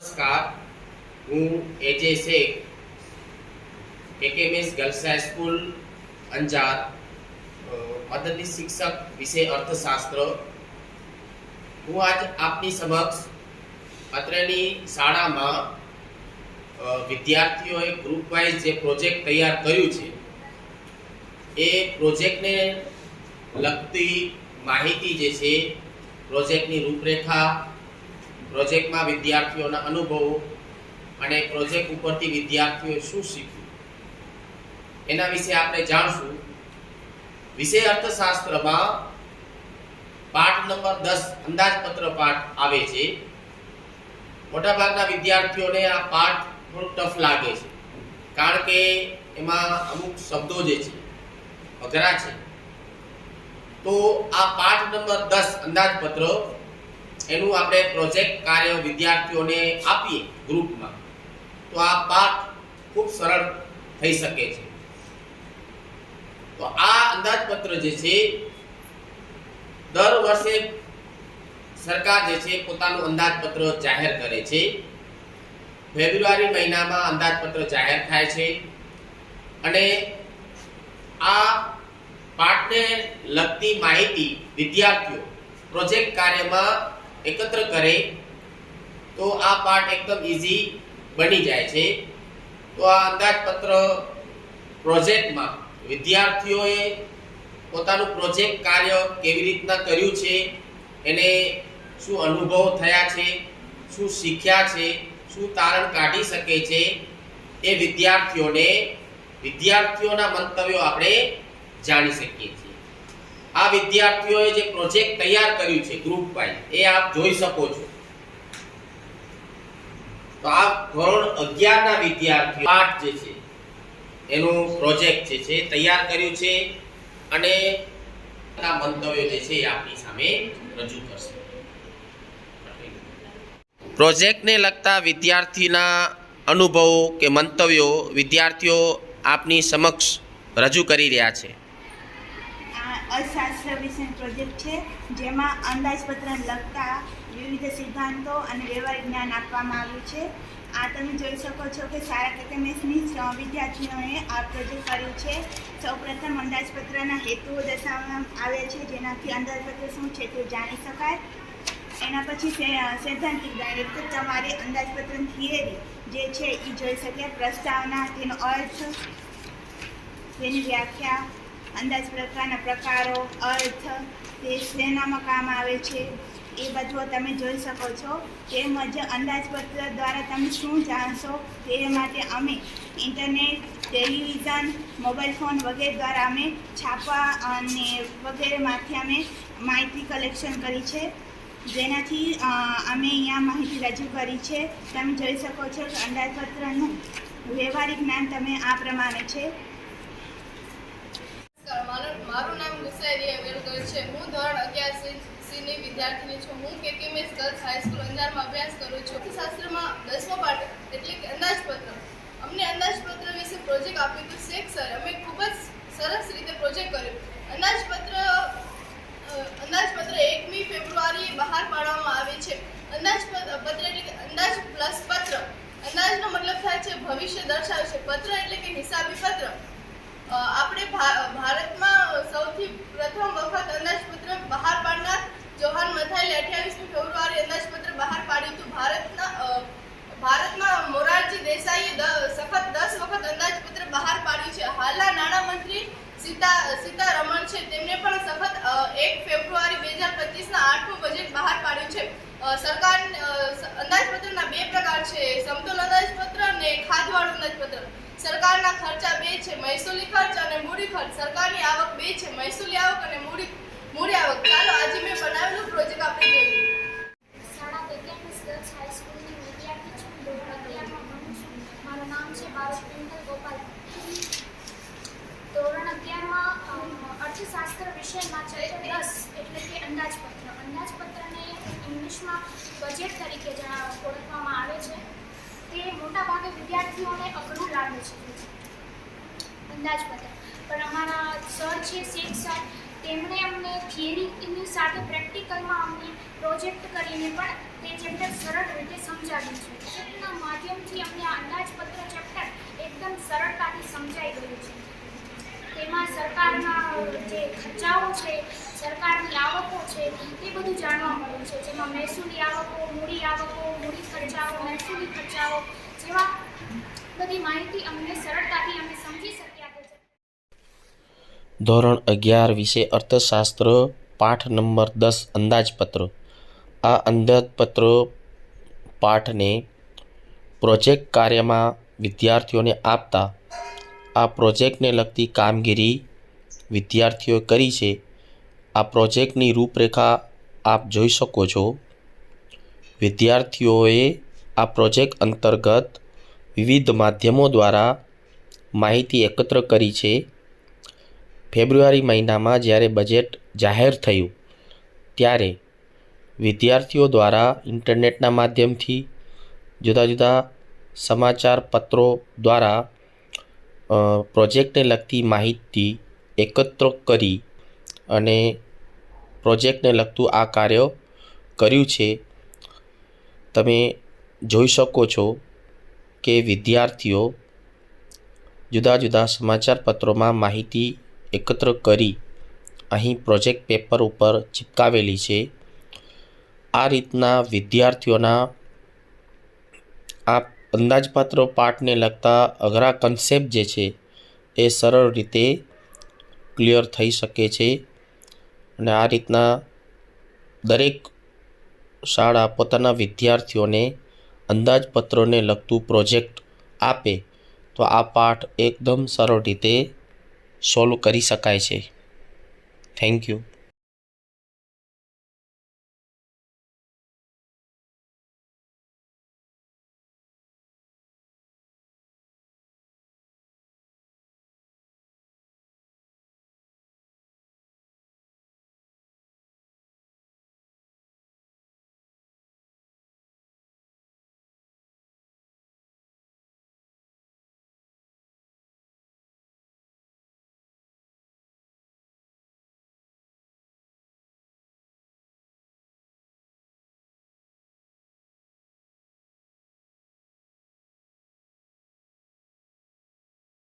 નમસ્કાર, હું A J Shaikh K K M S girls high school Anjar. મદદની શિક્ષક વિષય અર્થશાસ્ત્ર. હું આજ આપની સમક્ષ અત્રેની શાળામાં વિદ્યાર્થીઓએ ગ્રુપ વાઇઝ જે પ્રોજેક્ટ તૈયાર કર્યું છે, એ પ્રોજેક્ટને લગતી માહિતી જે છે પ્રોજેક્ટની રૂપરેખા પ્રોજેક્ટમાં વિદ્યાર્થીઓના અનુભવો અને પ્રોજેક્ટ ઉપરથી વિદ્યાર્થીઓએ શું શીખ્યું? એના વિશે આપણે જાણશું. વિષય અર્થશાસ્ત્રમાં પાઠ નંબર દસ અંદાજપત્ર પાઠ આવે છે. મોટાભાગના વિદ્યાર્થીઓને આ પાઠ થોડું ટફ લાગે છે. કારણ કે એમાં અમુક શબ્દો જે છે, અઘરા છે. તો આ પાઠ નંબર દસ અંદાજપત્ર એનું આપણે પ્રોજેક્ટ કાર્ય વિદ્યાર્થીઓને આપીએ ગ્રુપમાં, તો આ પાઠ ખૂબ સરળ થઈ શકે છે. તો આ અંદાજપત્ર જે છે, દર વર્ષે સરકાર જે છે પોતાનું અંદાજપત્ર જાહેર કરે છે. ફેબ્રુઆરી મહિનામાં અંદાજપત્ર જાહેર થાય છે અને આ પાઠને લગતી માહિતી વિદ્યાર્થીઓ પ્રોજેક્ટ કાર્યમાં એકત્ર કરે, તો આ પાઠ એકદમ ઇઝી બની જાય છે. તો આ અંદાજપત્ર પ્રોજેક્ટમાં વિદ્યાર્થીઓએ પોતાનું પ્રોજેક્ટ કાર્ય કેવી રીતના કર્યું છે, એને શું અનુભવ થયા છે, શું શીખ્યા છે, શું તારણ કાઢી શકે છે, એ વિદ્યાર્થીઓને વિદ્યાર્થીઓના મંતવ્યો આપણે જાણી શકીએ છીએ. આ વિદ્યાર્થીઓએ જે પ્રોજેક્ટ તૈયાર કર્યું છે ગ્રુપ વાઇઝ એ આપ જોઈ શકો છો. તો આ ધોરણ 11 ના વિદ્યાર્થીઓ પાઠ જે છે, એનું પ્રોજેક્ટ જે છે તૈયાર કર્યું છે અને આ મંતવ્યો જે છે એ આપની સામે રજૂ કરશે. પ્રોજેક્ટને લગતા વિદ્યાર્થીના અનુભવો કે મંતવ્યો વિદ્યાર્થીઓ આપની સમક્ષ રજૂ કરી રહ્યા છે. અર્થશાસ્ત્ર વિષય પ્રોજેક્ટ છે, જેમાં અંદાજપત્રને લગતા વિવિધ સિદ્ધાંતો અને વ્યવહારિક જ્ઞાન આપવામાં આવ્યું છે. આ તમે જોઈ શકો છો કે સારા કેકેમેસની વિદ્યાર્થીઓએ આ પ્રોજેક્ટ કર્યું છે. સૌપ્રથમ અંદાજપત્રના હેતુઓ દર્શાવવામાં આવ્યા છે, જેનાથી અંદાજપત્ર શું છે તે જાણી શકાય. એના પછી સૈદ્ધાંતિક જ્ઞાન તમારી અંદાજપત્ર થિયરી જે છે એ જોઈ શકે, પ્રસ્તાવના, તેનો અર્થ, તેની વ્યાખ્યા અંદાજ પ્રકારના પ્રકારો, અર્થ, તે શેનામાં કામ આવે છે, એ બધું તમે જોઈ શકો છો. તેમજ અંદાજપત્ર દ્વારા તમે શું જાણશો તે માટે અમે ઇન્ટરનેટ, ટેલિવિઝન, મોબાઈલ ફોન વગેરે દ્વારા અમે છાપા અને વગેરેમાંથી અમે માહિતી કલેક્શન કરી છે. જેનાથી અમે અહીંયા માહિતી રજૂ કરી છે. તમે જોઈ શકો છો કે અંદાજપત્રનું વ્યવહારિક જ્ઞાન તમે આ પ્રમાણે છે. નમસ્કાર, મારું નામ ગુસાઈ વેલગર છે. હું ધોરણ અગિયાર સીની વિદ્યાર્થીની છું. હું કેકેએમએસ ગર્લ્સ હાઈસ્કૂલ અંજારમાં અભ્યાસ કરું છું. શાસ્ત્રમાં દસમો પાઠ એટલે કે અંદાજપત્ર. અમને અંદાજપત્ર વિશે પ્રોજેક્ટ આપ્યું હતું શેખ સર. અમે ખૂબ જ સરસ રીતે પ્રોજેક્ટ કર્યો. અંદાજપત્ર અંદાજપત્ર એકમી ફેબ્રુઆરીએ બહાર પાડવામાં આવે છે. અંદાજપત્ર, પત્ર એટલે કે અંદાજ પ્લસ પત્ર. અંદાજનો મતલબ થાય છે ભવિષ્ય દર્શાવે છે. પત્ર એટલે કે હિસાબી પત્ર. આપણે ભારતમાં સૌથી પ્રથમ વખત અંદાજપત્ર બહાર પાડનાર જોહાન મથાઈલે અઠ્યાવીસમી ફેબ્રુઆરી અંદાજપત્ર બહાર પાડ્યું હતું. ભારતના ભારતમાં મોરારજી દેસાઈએ સખત દસ વખત અંદાજપત્ર બહાર પાડ્યું છે. હાલના નાણામંત્રી સીતા, સીતારમણ છે. તેમણે પણ સખત એક ફેબ્રુઆરી બે હજાર પચીસના આઠમું બજેટ બહાર પાડ્યું છે. સરકાર અંદાજપત્રના બે પ્રકાર છે. સમતોલ અંદાજપત્ર અને ખાધવાળું અંદાજપત્ર. સરકારના ખર્ચા બે છે. મહેસૂલી ખર્ચ અને મૂડી ખર્ચ સરકારની છે મહેસૂલી આવક અને મૂડી મૂડી આવક. ચાલો, આજે મેં બનાવેલું પ્રોજેક્ટ આપણે જોઈએ. શાળા વૈજ્ઞાનિક ગર્લ્સ હાઈસ્કૂલની વિદ્યાર્થી છું ધોરણ ભણું મારું નામ છે પિંકલ ગોપાલ. ધોરણ અગિયારમાં અર્થશાસ્ત્ર વિષયમાં ચરિત્ર દસ એટલે કે અંદાજપત્ર. અંદાજપત્રને ઇંગ્લિશમાં બજેટ તરીકે ઓળખવામાં આવે છે. તે મોટાભાગે વિદ્યાર્થીઓને અઘરું લાગે છે. અંદાજપત્ર. પણ અમારા સર છે શેખ સર, તેમણે અમને થિયરીની સાથે પ્રેક્ટિકલમાં અમને પ્રોજેક્ટ કરીને પણ તે ચેપ્ટર સરળ રીતે સમજાવ્યું છે. પ્રોજેક્ટના માધ્યમથી અમને અંદાજપત્ર ચેપ્ટર એકદમ સરળતાથી સમજાઈ ગયું છે. તેમાં સરકારના જે ખર્ચાઓ છે, સરકારની આવકો છે, તે બધું જાણવા મળ્યું છે. જેમાં મહેસૂલી આવકો, મૂડી આવકો, મૂડી ખર્ચાઓ, મહેસૂલી ખર્ચાઓ જેવા બધી માહિતી અમને સરળતાથી અમે સમજી ચેપ્ટર ધોરણ અગિયાર વિશે અર્થશાસ્ત્ર, પાઠ નંબર દસ, અંદાજપત્ર. આ અંદાજપત્ર પાઠને પ્રોજેક્ટ કાર્યમાં વિદ્યાર્થીઓને આપતા, આ પ્રોજેક્ટને લગતી કામગીરી વિદ્યાર્થીઓએ કરી છે. આ પ્રોજેક્ટની રૂપરેખા આપ જોઈ શકો છો. વિદ્યાર્થીઓએ આ પ્રોજેક્ટ અંતર્ગત વિવિધ માધ્યમો દ્વારા માહિતી એકત્ર કરી છે. ફેબ્રુઆરી મહિનામાં જ્યારે બજેટ જાહેર થયું, ત્યારે વિદ્યાર્થીઓ દ્વારા ઇન્ટરનેટના માધ્યમથી જુદા જુદા સમાચાર પત્રો દ્વારા પ્રોજેક્ટને લગતી માહિતી એકત્ર કરી અને પ્રોજેક્ટને લગતું આ કાર્ય કર્યું છે. તમે જોઈ શકો છો કે વિદ્યાર્થીઓ જુદા જુદા સમાચાર પત્રોમાં માહિતી એકત્ર કરી અહીં પ્રોજેક્ટ પેપર ઉપર ચિપકાવેલી છે. આ રીતના વિદ્યાર્થીઓના આ અંદાજપાત્ર પાઠને લગતા અઘરા કન્સેપ્ટ જે છે એ સરળ રીતે ક્લિયર થઈ શકે છે અને આ રીતના દરેક શાળા પોતાના વિદ્યાર્થીઓને અંદાજપત્રોને લગતું પ્રોજેક્ટ આપે તો આ પાઠ એકદમ સરળ રીતે સોલ્વ કરી શકાય છે. Thank you